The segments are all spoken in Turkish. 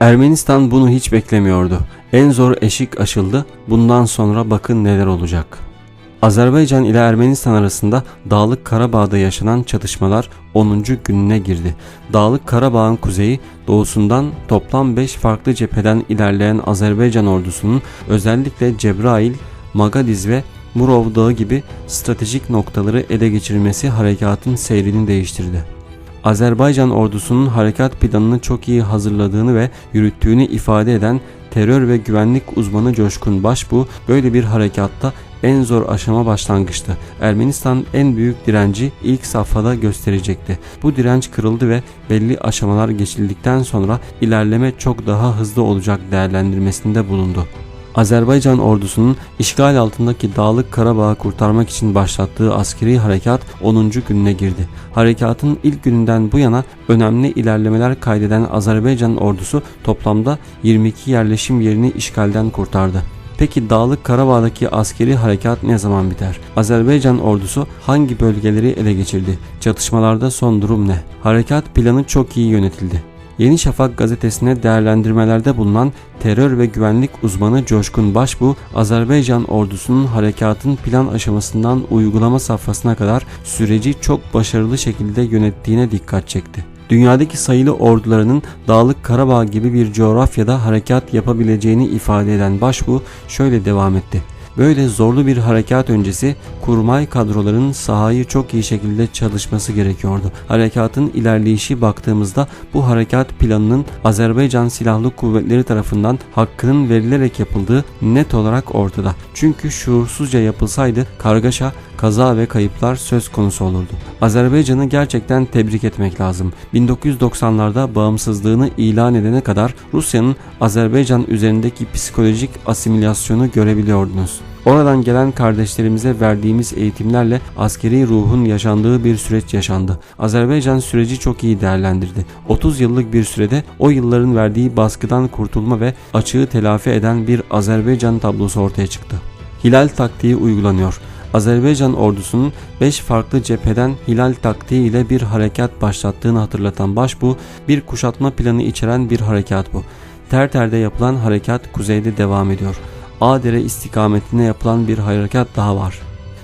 Ermenistan bunu hiç beklemiyordu. En zor eşik aşıldı. Bundan sonra bakın neler olacak. Azerbaycan ile Ermenistan arasında Dağlık Karabağ'da yaşanan çatışmalar 10. gününe girdi. Dağlık Karabağ'ın kuzeyi doğusundan toplam 5 farklı cepheden ilerleyen Azerbaycan ordusunun özellikle Cebrail, Magadiz ve Murov Dağı gibi stratejik noktaları ele geçirmesi harekatın seyrini değiştirdi. Azerbaycan ordusunun harekat planını çok iyi hazırladığını ve yürüttüğünü ifade eden terör ve güvenlik uzmanı Coşkun Başbuğ böyle bir harekatta en zor aşama başlangıçtı. Ermenistan en büyük direnci ilk safhada gösterecekti. Bu direnç kırıldı ve belli aşamalar geçildikten sonra ilerleme çok daha hızlı olacak değerlendirmesinde bulundu. Azerbaycan ordusunun işgal altındaki Dağlık Karabağ'ı kurtarmak için başlattığı askeri harekat 10. gününe girdi. Harekatın ilk gününden bu yana önemli ilerlemeler kaydeden Azerbaycan ordusu toplamda 22 yerleşim yerini işgalden kurtardı. Peki Dağlık Karabağ'daki askeri harekat ne zaman biter? Azerbaycan ordusu hangi bölgeleri ele geçirdi? Çatışmalarda son durum ne? Harekat planı çok iyi yönetildi. Yeni Şafak gazetesine değerlendirmelerde bulunan terör ve güvenlik uzmanı Coşkun Başbu, Azerbaycan ordusunun harekatın plan aşamasından uygulama safhasına kadar süreci çok başarılı şekilde yönettiğine dikkat çekti. Dünyadaki sayılı ordularının Dağlık Karabağ gibi bir coğrafyada harekat yapabileceğini ifade eden Başbu şöyle devam etti. Böyle zorlu bir harekat öncesi kurmay kadroların sahayı çok iyi şekilde çalışması gerekiyordu. Harekatın ilerleyişi baktığımızda bu harekat planının Azerbaycan Silahlı Kuvvetleri tarafından hakkının verilerek yapıldığı net olarak ortada. Çünkü şuursuzca yapılsaydı kargaşa, kaza ve kayıplar söz konusu olurdu. Azerbaycan'ı gerçekten tebrik etmek lazım. 1990'larda bağımsızlığını ilan edene kadar Rusya'nın Azerbaycan üzerindeki psikolojik asimilasyonu görebiliyordunuz. Oradan gelen kardeşlerimize verdiğimiz eğitimlerle askeri ruhun yaşandığı bir süreç yaşandı. Azerbaycan süreci çok iyi değerlendirdi. 30 yıllık bir sürede o yılların verdiği baskıdan kurtulma ve açığı telafi eden bir Azerbaycan tablosu ortaya çıktı. Hilal taktiği uygulanıyor. Azerbaycan ordusunun 5 farklı cepheden hilal taktiği ile bir harekat başlattığını hatırlatan Başbu, bir kuşatma planı içeren bir harekat bu. Terter'de yapılan harekat kuzeyde devam ediyor. Adere istikametine yapılan bir harekat daha var.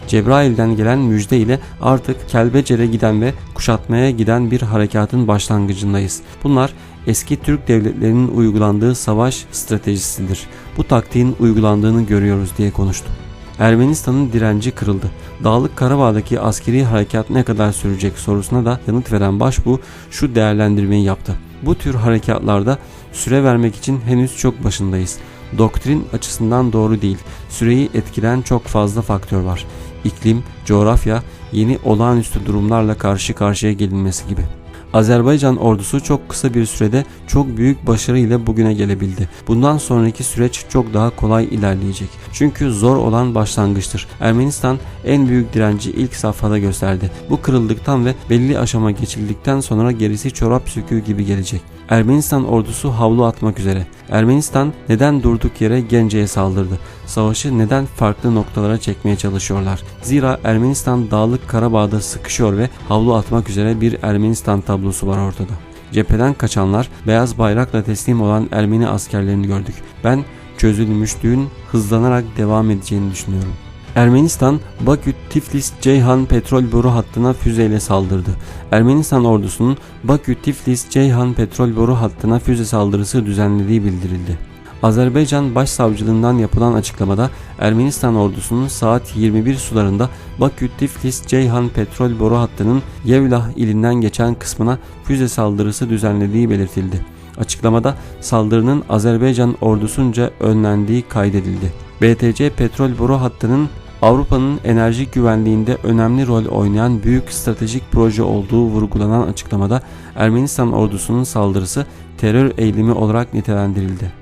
Cebrail'den gelen müjde ile artık Kelbecer'e giden ve kuşatmaya giden bir harekatın başlangıcındayız. Bunlar eski Türk devletlerinin uygulandığı savaş stratejisidir. Bu taktiğin uygulandığını görüyoruz diye konuştu. Ermenistan'ın direnci kırıldı. Dağlık Karabağ'daki askeri harekat ne kadar sürecek sorusuna da yanıt veren Başbu şu değerlendirmeyi yaptı. Bu tür harekatlarda süre vermek için henüz çok başındayız. Doktrin açısından doğru değil. Süreyi etkilen çok fazla faktör var. İklim, coğrafya, yeni olağanüstü durumlarla karşı karşıya gelinmesi gibi. Azerbaycan ordusu çok kısa bir sürede çok büyük başarı ile bugüne gelebildi. Bundan sonraki süreç çok daha kolay ilerleyecek. Çünkü zor olan başlangıçtır. Ermenistan en büyük direnci ilk safhada gösterdi. Bu kırıldıktan ve belli aşama geçildikten sonra gerisi çorap söküğü gibi gelecek. Ermenistan ordusu havlu atmak üzere. Ermenistan neden durduk yere Gence'ye saldırdı? Savaşı neden farklı noktalara çekmeye çalışıyorlar? Zira Ermenistan dağlık Karabağ'da sıkışıyor ve havlu atmak üzere bir Ermenistan tablosu var ortada. Cepheden kaçanlar beyaz bayrakla teslim olan Ermeni askerlerini gördük. Ben çözülmüşlüğün hızlanarak devam edeceğini düşünüyorum. Ermenistan, Bakü Tiflis Ceyhan petrol boru hattına füzeyle saldırdı. Ermenistan ordusunun Bakü Tiflis Ceyhan petrol boru hattına füze saldırısı düzenlediği bildirildi. Azerbaycan Başsavcılığından yapılan açıklamada Ermenistan ordusunun saat 21 sularında Bakü Tiflis Ceyhan petrol boru hattının Yevlah ilinden geçen kısmına füze saldırısı düzenlediği belirtildi. Açıklamada saldırının Azerbaycan ordusunca önlendiği kaydedildi. BTC petrol boru hattının Avrupa'nın enerji güvenliğinde önemli rol oynayan büyük stratejik proje olduğu vurgulanan açıklamada Ermenistan ordusunun saldırısı terör eylemi olarak nitelendirildi.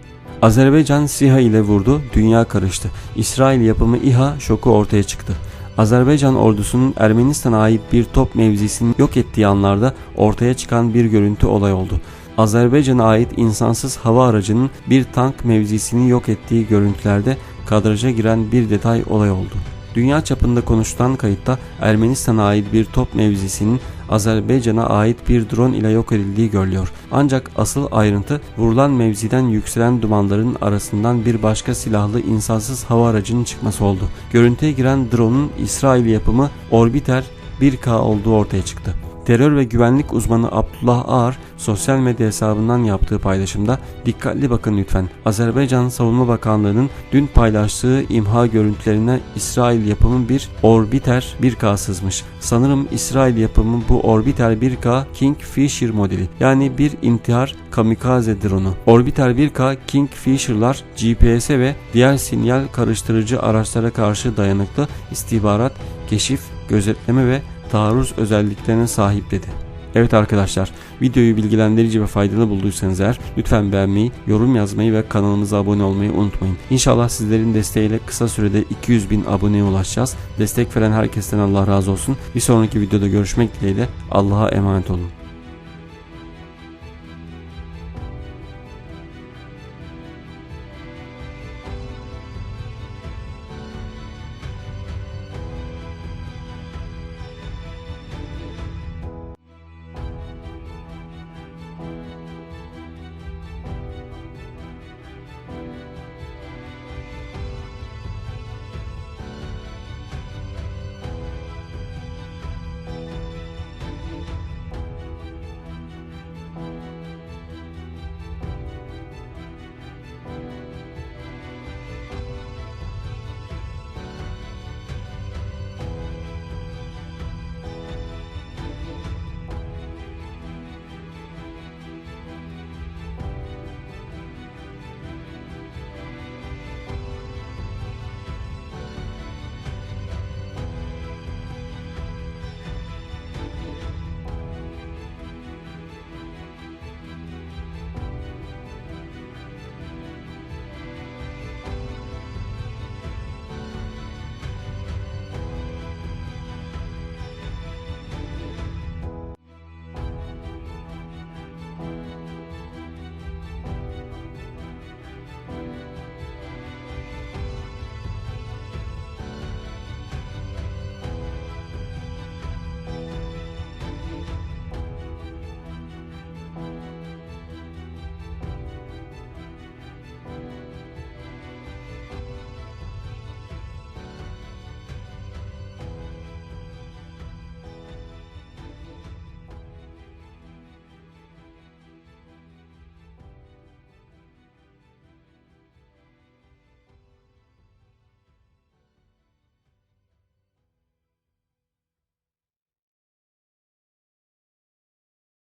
Azerbaycan SİHA ile vurdu, dünya karıştı. İsrail yapımı İHA şoku ortaya çıktı. Azerbaycan ordusunun Ermenistan'a ait bir top mevzisini yok ettiği anlarda ortaya çıkan bir görüntü olay oldu. Azerbaycan'a ait insansız hava aracının bir tank mevzisini yok ettiği görüntülerde kadraja giren bir detay olay oldu. Dünya çapında konuşulan kayıtta Ermenistan'a ait bir top mevzisinin Azerbaycan'a ait bir drone ile yok edildiği görülüyor. Ancak asıl ayrıntı vurulan mevziden yükselen dumanların arasından bir başka silahlı insansız hava aracının çıkması oldu. Görüntüye giren drone'un İsrail yapımı Orbiter 1K olduğu ortaya çıktı. Terör ve güvenlik uzmanı Abdullah Ağar sosyal medya hesabından yaptığı paylaşımda dikkatli bakın lütfen. Azerbaycan Savunma Bakanlığı'nın dün paylaştığı imha görüntülerine İsrail yapımı bir Orbiter 1K sızmış. Sanırım İsrail yapımı bu Orbiter 1K Kingfisher modeli yani bir intihar kamikaze drone'u. Orbiter 1K Kingfisher'lar GPS'e ve diğer sinyal karıştırıcı araçlara karşı dayanıklı istihbarat, keşif, gözetleme ve taarruz özelliklerine sahip dedi. Evet arkadaşlar videoyu bilgilendirici ve faydalı bulduysanız eğer lütfen beğenmeyi, yorum yazmayı ve kanalımıza abone olmayı unutmayın. İnşallah sizlerin desteğiyle kısa sürede 200 bin aboneye ulaşacağız. Destek veren herkesten Allah razı olsun. Bir sonraki videoda görüşmek dileğiyle Allah'a emanet olun.